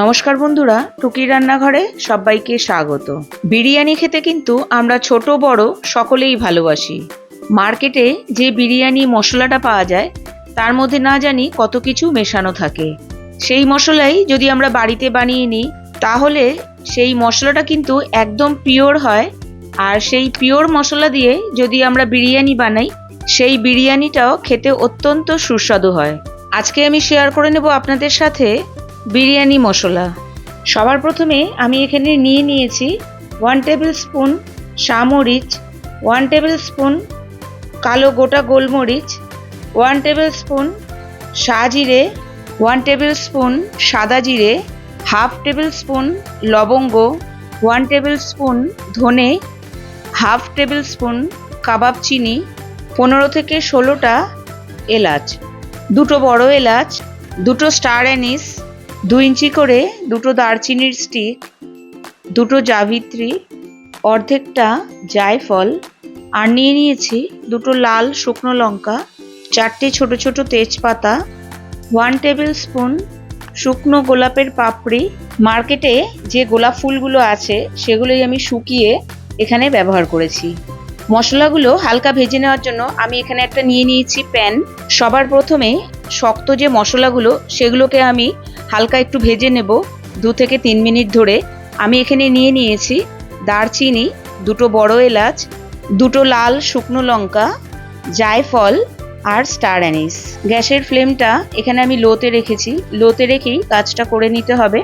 নমস্কার বন্ধুরা টুকি রান্নাঘরে সবাইকে স্বাগত। বিরিয়ানি খেতে কিন্তু আমরা ছোট, বড় সকলেই ভালোবাসি। মার্কেটে যে বিরিয়ানি মশলাটা পাওয়া যায়, তার মধ্যে না জানি কত কিছু মেশানো থাকে। সেই মশলাই যদি আমরা বাড়িতে বানিয়ে নিই, তাহলে সেই মশলাটা কিন্তু একদম পিওর হয়। আর সেই পিওর মশলা দিয়ে যদি আমরা বিরিয়ানি বানাই, সেই বিরিয়ানিটাও খেতে অত্যন্ত সুস্বাদু হয়। আজকে আমি শেয়ার করে নেব আপনাদের সাথে বিরিয়ানি মশলা। সবার প্রথমে আমি এখানে নিয়ে নিয়েছি ওয়ান টেবিল স্পুন সামরিচ ওয়ান টেবিল স্পুন কালো গোটা গোলমরিচ ওয়ান টেবিল স্পুন জিরে ওয়ান টেবিল স্পুন সাদা জিরে হাফ টেবিল স্পুন লবঙ্গ ওয়ান টেবিল স্পুন ধনে হাফ টেবিল স্পুন কাবাব চিনি, পনেরো থেকে ষোলোটা এলাচ। দুটো বড় এলাচ, দুটো স্টার অ্যানিস দু ইঞ্চি করে দুটো দারচিনির স্টিক দুটো জাভিত্রী, অর্ধেকটা জায়ফল আর নিয়ে নিয়েছি দুটো লাল শুকনো লঙ্কা, চারটে ছোট ছোট তেজপাতা ওয়ান টেবিল স্পুন শুকনো গোলাপের পাপড়ি। মার্কেটে যে গোলাপ ফুলগুলো আছে সেগুলোই আমি শুকিয়ে এখানে ব্যবহার করেছি। মশলাগুলো হালকা ভেজে নেওয়ার জন্য আমি এখানে একটা নিয়ে নিয়েছি প্যান। সবার প্রথমে শক্ত যে মশলাগুলো সেগুলোকে আমি হালকা একটু ভেজে নেব, দু থেকে তিন মিনিট ধরে। আমি এখানে নিয়ে নিয়েছি দারচিনি, দুটো বড় এলাচ, দুটো লাল শুকনো লঙ্কা, জায়ফল আর স্টার অ্যানিস। গ্যাসের ফ্লেমটা এখানে আমি লোতে রেখেছি। লোতে রেখেই কাজটা করে নিতে হবে।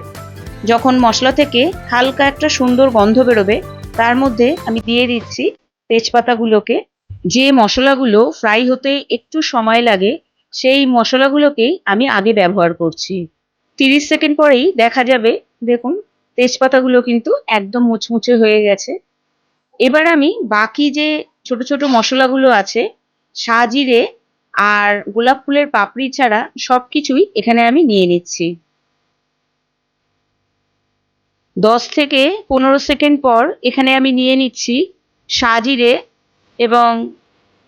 যখন মশলা থেকে হালকা একটা সুন্দর গন্ধ বেরোবে, তার মধ্যে আমি দিয়ে দিচ্ছি তেজপাতাগুলোকে। যে মশলাগুলো ফ্রাই হতে একটু সময় লাগে, সেই মশলাগুলোকেই আমি আগে ব্যবহার করছি। তিরিশ সেকেন্ড পরেই দেখা যাবে, দেখুন, তেজপাতাগুলো কিন্তু একদম মুচমুচে হয়ে গেছে। এবার আমি বাকি যে ছোট ছোট মশলাগুলো আছে সাজিরে আর গোলাপ ফুলের পাপড়ি ছাড়া সব কিছুই এখানে আমি নিয়ে নিচ্ছি। দশ থেকে পনেরো সেকেন্ড পর এখানে আমি নিয়ে নিচ্ছি সাজিরে এবং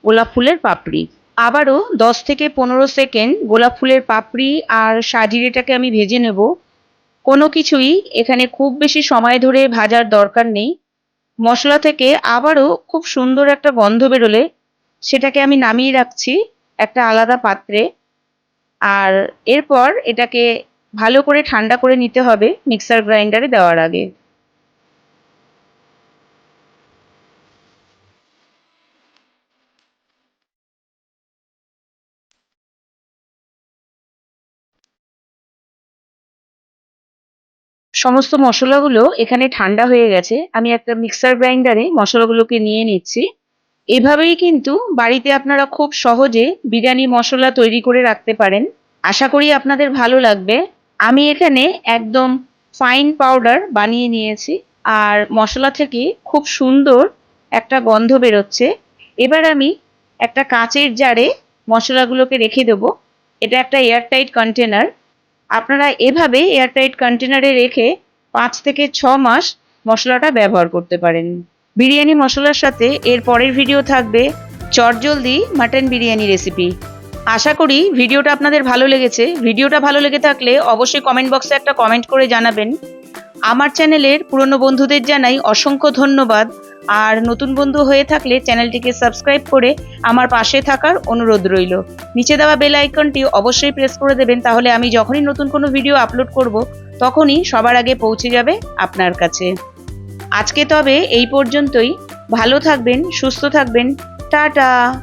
গোলাপ ফুলের পাপড়ি। আবারও দশ থেকে পনেরো সেকেন্ড গোলাপ ফুলের পাপড়ি আর সাজিরেটাকে আমি ভেজে নেব। কোনো কিছুই এখানে খুব বেশি সময় ধরে ভাজার দরকার নেই। মশলা থেকে আবারও খুব সুন্দর একটা গন্ধ বেরোলে সেটাকে আমি নামিয়ে রাখছি একটা আলাদা পাত্রে। আর এরপর এটাকে ভালো করে ঠান্ডা করে নিতে হবে মিক্সার গ্রাইন্ডারে দেওয়ার আগে। সমস্ত মশলাগুলো এখানে ঠান্ডা হয়ে গেছে। আমি একটা মিক্সার গ্রাইন্ডারে মশলাগুলোকে নিয়ে নিচ্ছি। এভাবেই কিন্তু বাড়িতে আপনারা খুব সহজে বিরিয়ানি মশলা তৈরি করে রাখতে পারেন। আশা করি আপনাদের ভালো লাগবে। আমি এখানে একদম ফাইন পাউডার বানিয়ে নিয়েছি আর মশলা থেকে খুব সুন্দর একটা গন্ধ বেরোচ্ছে। এবার আমি একটা কাঁচের জারে মশলাগুলোকে রেখে দেবো। এটা একটা এয়ারটাইট কন্টেনার আপনারা এভাবে এয়ারটাইট কন্টেনারে রেখে পাঁচ থেকে ছ মাস মশলাটা ব্যবহার করতে পারেন। বিরিয়ানি মশলার সাথে এর পরের ভিডিও থাকবে চটজলদি মাটন বিরিয়ানি রেসিপি আশা করি ভিডিওটা আপনাদের ভালো লেগেছে। ভিডিওটা ভালো লেগে থাকলে অবশ্যই কমেন্ট বক্সে একটা কমেন্ট করে জানাবেন। আমার চ্যানেলের পুরনো বন্ধুদের জানাই অসংখ্য ধন্যবাদ। আর নতুন বন্ধু হয়ে থাকলে চ্যানেলটিকে সাবস্ক্রাইব করে আমার পাশে থাকার অনুরোধ রইল। নিচে দেওয়া বেল আইকনটি অবশ্যই প্রেস করে দেবেন, তাহলে আমি যখনই নতুন কোনো ভিডিও আপলোড করব, তখনই সবার আগে পৌঁছে যাবে আপনার কাছে। আজকে তবে এই পর্যন্তই। ভালো থাকবেন, সুস্থ থাকবেন। টাটা!